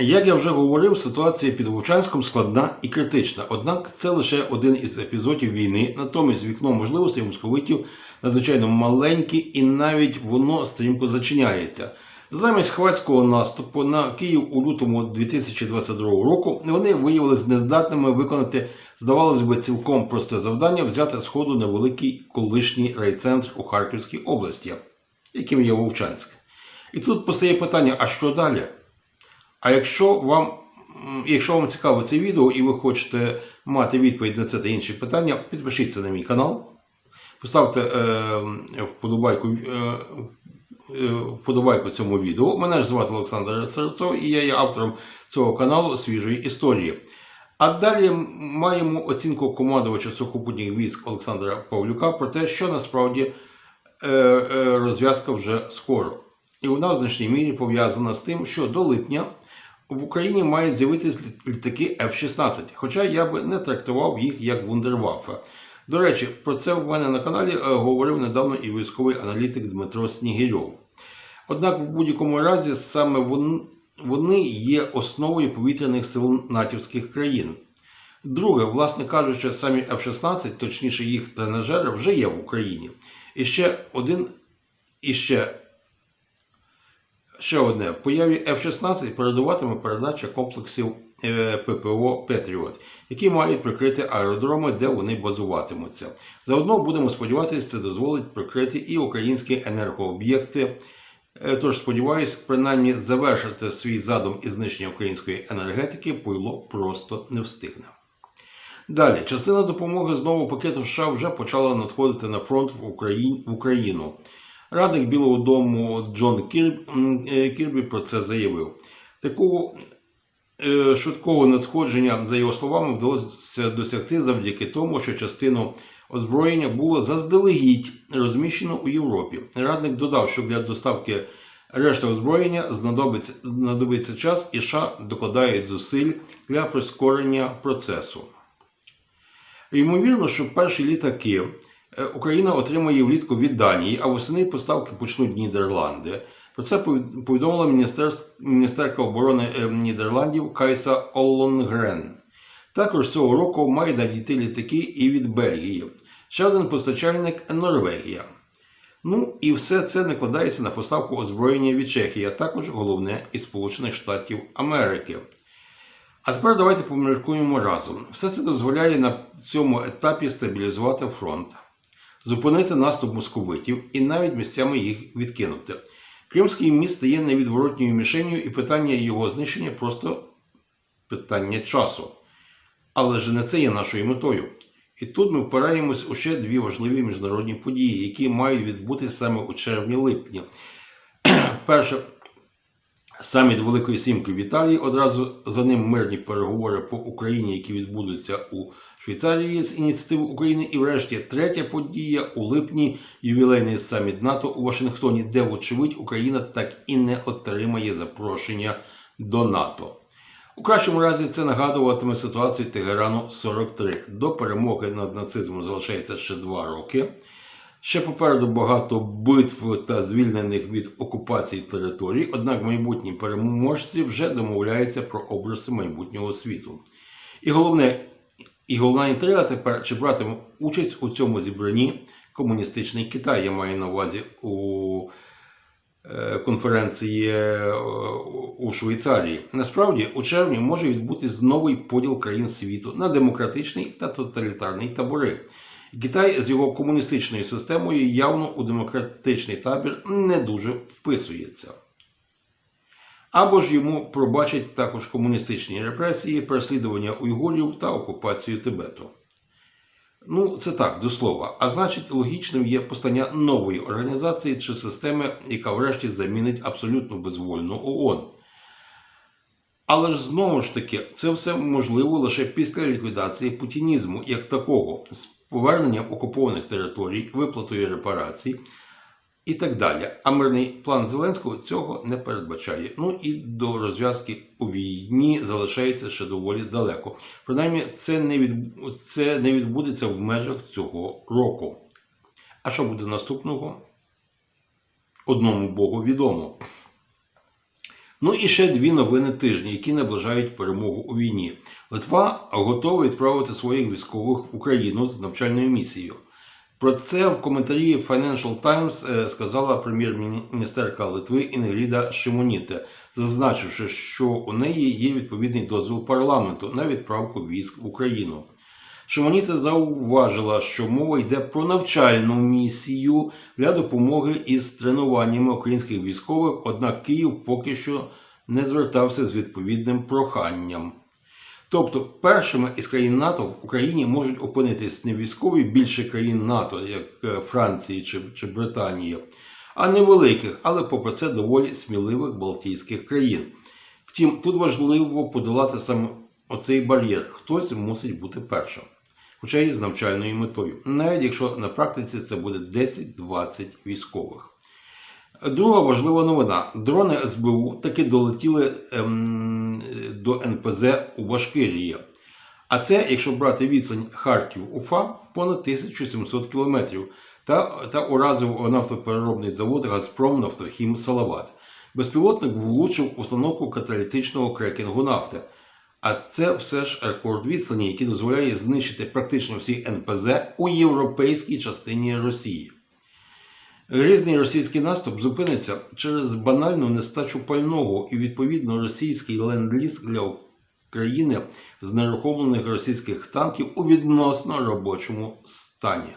Як я вже говорив, ситуація під Вовчанськом складна і критична. Однак це лише один із епізодів війни. Натомість вікно можливостей московитів надзвичайно маленьке і навіть воно стрімко зачиняється. Замість хвацького наступу на Київ у лютому 2022 року вони виявилися нездатними виконати, здавалось би, цілком просте завдання взяти з ходу невеликий колишній райцентр у Харківській області, яким є Вовчанськ. І тут постає питання: а що далі? А якщо вам, якщо вам цікаво це відео і ви хочете мати відповідь на це та інші питання, підпишіться на мій канал, поставте е, вподобайку, е, е, вподобайку цьому відео. Мене ж звати Олександр Серцов і я є автором цього каналу свіжої історії. А далі маємо оцінку командувача сухопутніх військ Олександра Павлюка про те, що насправді е, е, розв'язка вже скоро. І вона в значній мірі пов'язана з тим, що до липня в Україні мають з'явитися літаки F-16, хоча я би не трактував їх як вундерваффе. До речі, про це в мене на каналі е, говорив недавно і військовий аналітик Дмитро Снігирьов. Однак, в будь-якому разі, саме вони є основою повітряних сил натівських країн. Друге, власне кажучи, самі F-16, точніше їх тренажери, вже є в Україні. І ще один, і ще Ще одне. Появі F-16 передуватиме передача комплексів е, ППО Петріот, які мають прикрити аеродроми, де вони базуватимуться. Заодно будемо сподіватися, це дозволить прикрити і українські енергооб'єкти. Е, Тож сподіваюсь, принаймні завершити свій задум із знищення української енергетики пойло просто не встигне. Далі, частина допомоги з нового пакету США вже почала надходити на фронт в Україну. Радник Білого Дому Джон е, Кірбі про це заявив. Такого е, швидкого надходження, за його словами, вдалося досягти завдяки тому, що частину озброєння було заздалегідь розміщено у Європі. Радник додав, що для доставки решти озброєння знадобиться, знадобиться час і США докладають зусиль для прискорення процесу. Ймовірно, що перші літаки Україна отримає влітку від Данії, а восени поставки почнуть Нідерланди. Про це повідомила міністерка оборони е, Нідерландів Кайса Оллонгрен. Також цього року мають надійти літаки і від Бельгії. Ще один постачальник Норвегія. Ну і все це накладається на поставку озброєння від Чехії, а також головне із Сполучених Штатів Америки. А тепер давайте поміркуємо разом. Все це дозволяє на цьому етапі стабілізувати фронт, зупинити наступ московитів і навіть місцями їх відкинути. Кримський міст стає невідворотньою мішенью, і питання його знищення просто питання часу. Але ж не це є нашою метою. І тут ми впираємось у ще дві важливі міжнародні події, які мають відбутися саме у червні-липні. Перше, саміт Великої Сімки в Італії, одразу за ним мирні переговори по Україні, які відбудуться у Швейцарії з ініціативи України. І врешті третя подія у липні ювілейний саміт НАТО у Вашингтоні, де, вочевидь, Україна так і не отримає запрошення до НАТО. У кращому разі це нагадуватиме ситуацію Тегерану 43. До перемоги над нацизмом залишається ще два роки. Ще попереду багато битв та звільнених від окупації територій, однак майбутні переможці вже домовляються про образи майбутнього світу. І головне, і головна інтрига тепер чи братиме участь у цьому зібранні комуністичний Китай. Я маю на увазі у е, конференції е, у Швейцарії. Насправді, у червні може відбутись новий поділ країн світу на демократичний та тоталітарний табори. Китай з його комуністичною системою явно у демократичний табір не дуже вписується. Або ж йому пробачать також комуністичні репресії, переслідування уйгурів та окупацію Тибету. Ну, це так, до слова. А значить, логічним є постання нової організації чи системи, яка врешті замінить абсолютно безвольну ООН. Але ж знову ж таки, це все можливо лише після ліквідації путінізму як такого, з поверненням окупованих територій, виплатою репарацій і так далі. А мирний план Зеленського цього не передбачає. Ну і до розв'язки у війні залишається ще доволі далеко. Принаймні, це не, від... це не відбудеться в межах цього року. А що буде наступного? Одному Богу відомо. Ну і ще дві новини тижня, які наближають перемогу у війні. Литва готова відправити своїх військових в Україну з навчальною місією. Про це в коментарі Financial Times е, сказала прем'єр-міністерка Литви Інгріда Шимоніте, зазначивши, що у неї є відповідний дозвіл парламенту на відправку військ в Україну. Шимоніте зауважила, що мова йде про навчальну місію для допомоги із тренуваннями українських військових, однак Київ поки що не звертався з відповідним проханням. Тобто, першими із країн НАТО в Україні можуть опинитись не військові більше країн НАТО, як е, Франції чи, чи Британії, а невеликих, але попри це доволі сміливих Балтійських країн. Втім, тут важливо подолати саме оцей бар'єр. Хтось мусить бути першим. Хоча і з навчальною метою, навіть якщо на практиці це буде 10-20 військових. Друга важлива новина: дрони СБУ таки долетіли ем, до НПЗ у Башкирії. А це, якщо брати відстань Харків-Уфа, понад 1700 кілометрів, та, та уразив нафтопереробний завод Газпром Нафтохім Салават. Безпілотник влучив установку каталітичного крекінгу нафти. А це все ж рекорд відстані, який дозволяє знищити практично всі НПЗ у європейській частині Росії. Різний російський наступ зупиниться через банальну нестачу пального і відповідно російський ленд-ліз для України з нерухомлених російських танків у відносно робочому стані.